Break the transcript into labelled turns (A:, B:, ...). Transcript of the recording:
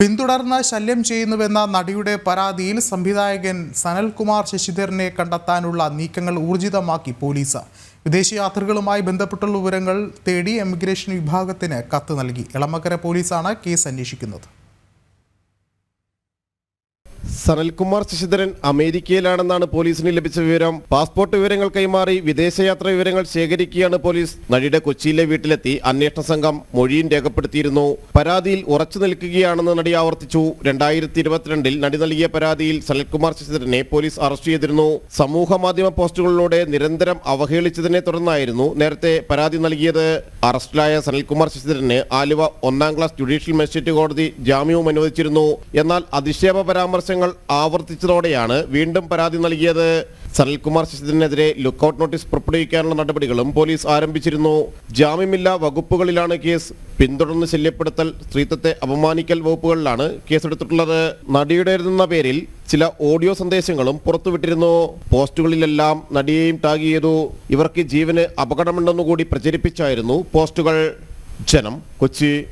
A: പിന്തുടർന്ന് ശല്യം ചെയ്യുന്നുവെന്ന നടിയുടെ പരാതിയിൽ സംവിധായകൻ സനൽകുമാർ ശശിധരനെ കണ്ടെത്താനുള്ള നീക്കങ്ങൾ ഊർജിതമാക്കി പോലീസ്. വിദേശയാത്രികളുമായി ബന്ധപ്പെട്ടുള്ള വിവരങ്ങൾ തേടി എമിഗ്രേഷൻ വിഭാഗത്തിന് കത്ത് നൽകി. എളമക്കര പോലീസാണ് കേസ് അന്വേഷിക്കുന്നത്.
B: സനൽകുമാർ ശശിധരൻ അമേരിക്കയിലാണെന്നാണ് പോലീസിന് ലഭിച്ച വിവരം. പാസ്പോർട്ട് വിവരങ്ങൾ കൈമാറി വിദേശയാത്ര വിവരങ്ങൾ ശേഖരിക്കുകയാണ് പോലീസ്. നടിയുടെ കൊച്ചിയിലെ വീട്ടിലെത്തി അന്വേഷണ സംഘം മൊഴിയും രേഖപ്പെടുത്തിയിരുന്നു. പരാതിയിൽ ഉറച്ചു നിൽക്കുകയാണെന്ന് നടി ആവർത്തിച്ചു. രണ്ടായിരത്തി ഇരുപത്തിരണ്ടിൽ നടി നൽകിയ പരാതിയിൽ സനൽകുമാർ ശശിധരനെ പോലീസ് അറസ്റ്റ് ചെയ്തിരുന്നു. സമൂഹ മാധ്യമ പോസ്റ്റുകളിലൂടെ നിരന്തരം അവഹേളിച്ചതിനെ തുടർന്നായിരുന്നു നേരത്തെ പരാതി നൽകിയത്. അറസ്റ്റിലായ സനൽകുമാർ ശശിധരന് ആലുവ ഒന്നാം ക്ലാസ് ജുഡീഷ്യൽ മജിസ്ട്രേറ്റ് കോടതി ജാമ്യവും അനുവദിച്ചിരുന്നു. എന്നാൽ അധിക്ഷേപ പരാമർശങ്ങൾ ആവർത്തിച്ചതോടെയാണ് വീണ്ടും പരാതി നൽകിയത്. സനൽകുമാർ ശശിധരനെതിരെ ലുക്കൌട്ട് നോട്ടീസ് പുറപ്പെടുവിക്കാനുള്ള നടപടികളും പോലീസ് ആരംഭിച്ചിരുന്നു. ജാമ്യമില്ലാ വകുപ്പുകളിലാണ് കേസ്. പിന്തുടർന്ന് ശല്യപ്പെടുത്തൽ സ്ത്രീത്വത്തെ അപമാനിക്കൽ വകുപ്പുകളിലാണ് കേസെടുത്തിട്ടുള്ളത്. നടിയുടേതെന്ന പേരിൽ ചില ഓഡിയോ സന്ദേശങ്ങളും പുറത്തുവിട്ടിരുന്നു. പോസ്റ്റുകളിലെല്ലാം നടിയെയും ടാഗ് ചെയ്തു. ഇവർക്ക് ജീവന് അപകടമുണ്ടെന്നുകൂടി പ്രചരിപ്പിച്ചായിരുന്നു പോസ്റ്റുകൾ. ജനം കൊച്ചി.